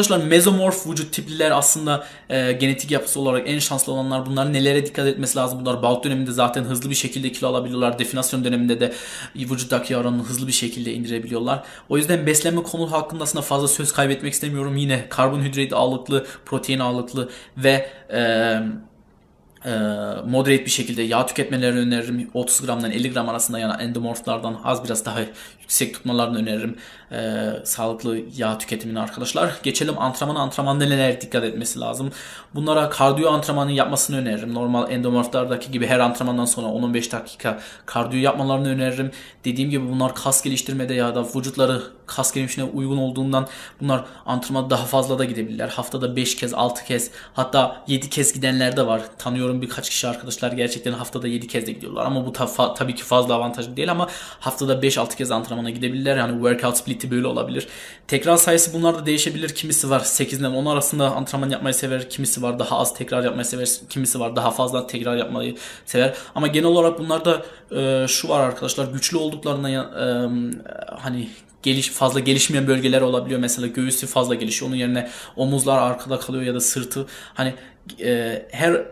Arkadaşlar mezomorf vücut tipliler aslında e, genetik yapısı olarak en şanslı olanlar bunlar. Nelere dikkat etmesi lazım? Bunlar Bout döneminde zaten hızlı bir şekilde kilo alabiliyorlar. Definasyon döneminde de vücuttaki oranını hızlı bir şekilde indirebiliyorlar. O yüzden beslenme konu hakkında aslında fazla söz kaybetmek istemiyorum. Yine karbonhidrat ağırlıklı, protein ağırlıklı ve e, moderate bir şekilde yağ tüketmelerini öneririm. 30 gramdan 50 gram arasında yani endomorflardan az biraz daha yüksek tutmalarını öneririm. E, sağlıklı yağ tüketimini arkadaşlar. Geçelim antrenman. Antrenmanda neler dikkat etmesi lazım. Bunlara kardiyo antrenmanı yapmasını öneririm. Normal endomorflardaki gibi her antrenmandan sonra 10-15 dakika kardiyo yapmalarını öneririm. Dediğim gibi bunlar kas geliştirmede ya da vücutları kas gelişimine uygun olduğundan bunlar antrenman daha fazla da gidebilirler. Haftada 5 kez, 6 kez hatta 7 kez gidenler de var. Tanıyorum birkaç kişi arkadaşlar gerçekten haftada 7 kez de gidiyorlar. Ama bu ta- tabii ki fazla avantajlı değil ama haftada 5-6 kez antrenmana gidebilirler. Yani workout split'i böyle olabilir. Tekrar sayısı bunlar da değişebilir. Kimisi var 8 ile 10 arasında antrenman yapmayı sever. Kimisi var daha az tekrar yapmayı sever. Kimisi var daha fazla tekrar yapmayı sever. Ama genel olarak bunlarda e, şu var arkadaşlar güçlü olduklarına e, hani geliş fazla gelişmeyen bölgeler olabiliyor. Mesela göğüsü fazla gelişiyor. Onun yerine omuzlar arkada kalıyor ya da sırtı. Hani e, her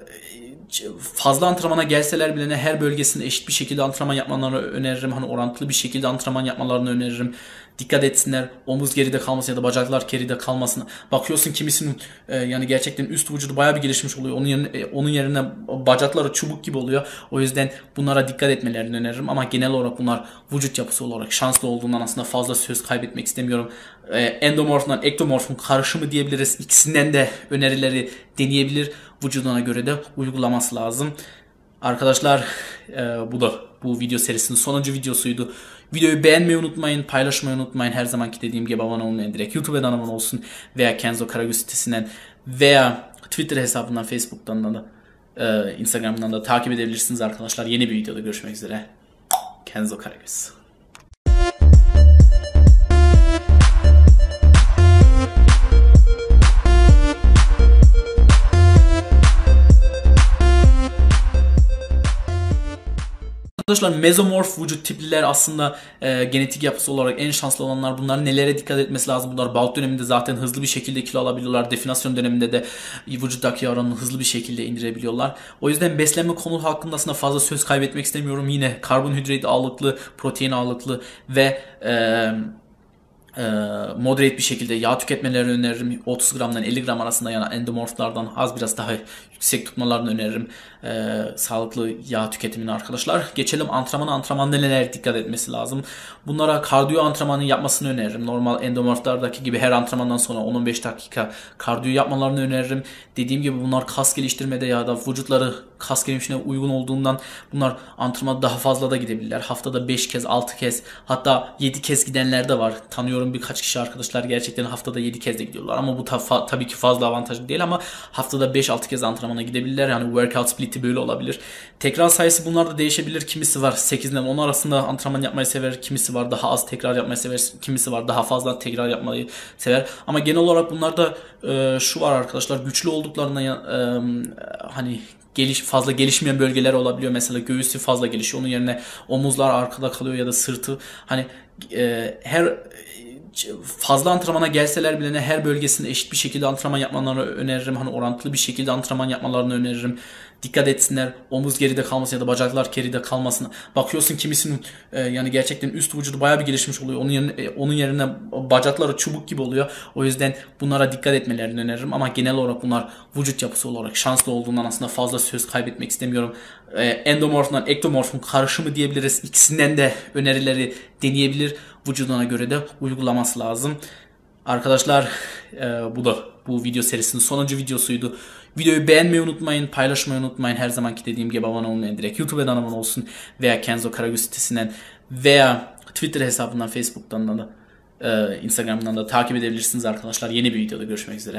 fazla antrenmana gelseler bile her bölgesinde eşit bir şekilde antrenman yapmalarını öneririm. Hani orantılı bir şekilde antrenman yapmalarını öneririm. Dikkat etsinler. Omuz geride kalmasın ya da bacaklar geride kalmasın. Bakıyorsun kimisinin e, yani gerçekten üst vücudu bayağı bir gelişmiş oluyor. Onun yerine e, onun yerine bacakları çubuk gibi oluyor. O yüzden bunlara dikkat etmelerini öneririm ama genel olarak bunlar vücut yapısı olarak şanslı olduğundan aslında fazla söz kaybetmek istemiyorum. E, endomorfla ektomorfun karışımı diyebiliriz. İkisinden de önerileri deneyebilir. Vücuduna göre de uygulaması lazım. Arkadaşlar e, bu da bu video serisinin sonuncu videosuydu. Videoyu beğenmeyi unutmayın, paylaşmayı unutmayın. Her zamanki dediğim gibi abone olmayın. Direkt YouTube'dan abone olsun veya Kenzo Karagöz sitesinden veya Twitter hesabından, Facebook'tan da e, Instagram'dan da takip edebilirsiniz arkadaşlar. Yeni bir videoda görüşmek üzere. Kenzo Karagöz. Arkadaşlar mezomorf vücut tipliler aslında e, genetik yapısı olarak en şanslı olanlar bunlar. Nelere dikkat etmesi lazım? Bunlar Bout döneminde zaten hızlı bir şekilde kilo alabiliyorlar. Definasyon döneminde de vücuttaki oranını hızlı bir şekilde indirebiliyorlar. O yüzden beslenme konu hakkında aslında fazla söz kaybetmek istemiyorum. Yine karbonhidrat ağırlıklı, protein ağırlıklı ve e, moderate bir şekilde yağ tüketmelerini öneririm. 30 gramdan 50 gram arasında yani endomorflardan az biraz daha yüksek tutmalarını öneririm. E, sağlıklı yağ tüketimini arkadaşlar. Geçelim antrenman. Antrenmanda neler dikkat etmesi lazım? Bunlara kardiyo antrenmanı yapmasını öneririm. Normal endomorflardaki gibi her antrenmandan sonra 10-15 dakika kardiyo yapmalarını öneririm. Dediğim gibi bunlar kas geliştirmede ya da vücutları kas gelişimine uygun olduğundan bunlar antrenmana daha fazla da gidebilirler. Haftada 5 kez, 6 kez hatta 7 kez gidenler de var. Tanıyorum birkaç kişi arkadaşlar gerçekten haftada 7 kez de gidiyorlar. Ama bu ta- tabii ki fazla avantajlı değil ama haftada 5-6 kez antrenmana gidebilirler. Yani workout split'i böyle olabilir. Tekrar sayısı bunlar da değişebilir. Kimisi var 8 ile 10 arasında antrenman yapmayı sever. Kimisi var daha az tekrar yapmayı sever. Kimisi var daha fazla tekrar yapmayı sever. Ama genel olarak bunlarda e, şu var arkadaşlar güçlü olduklarına e, hani geliş fazla gelişmeyen bölgeler olabiliyor. Mesela göğüsü fazla gelişiyor. Onun yerine omuzlar arkada kalıyor ya da sırtı. Hani e, her fazla antrenmana gelseler bile her bölgesinde eşit bir şekilde antrenman yapmalarını öneririm. Hani orantılı bir şekilde antrenman yapmalarını öneririm. Dikkat etsinler. Omuz geride kalmasın ya da bacaklar geride kalmasın. Bakıyorsun kimisinin e, yani gerçekten üst vücudu bayağı bir gelişmiş oluyor. Onun yerine e, onun yerine bacakları çubuk gibi oluyor. O yüzden bunlara dikkat etmelerini öneririm ama genel olarak bunlar vücut yapısı olarak şanslı olduğundan aslında fazla söz kaybetmek istemiyorum. E, endomorfla ektomorfun karışımı diyebiliriz. İkisinden de önerileri deneyebilir. Vücuduna göre de uygulaması lazım. Arkadaşlar e, bu da bu video serisinin sonuncu videosuydu. Videoyu beğenmeyi unutmayın, paylaşmayı unutmayın. Her zamanki dediğim gibi abone olmayın. Direkt YouTube'dan abone olsun veya Kenzo Karagöz sitesinden veya Twitter hesabından, Facebook'tan da Instagram'dan da takip edebilirsiniz arkadaşlar. Yeni bir videoda görüşmek üzere.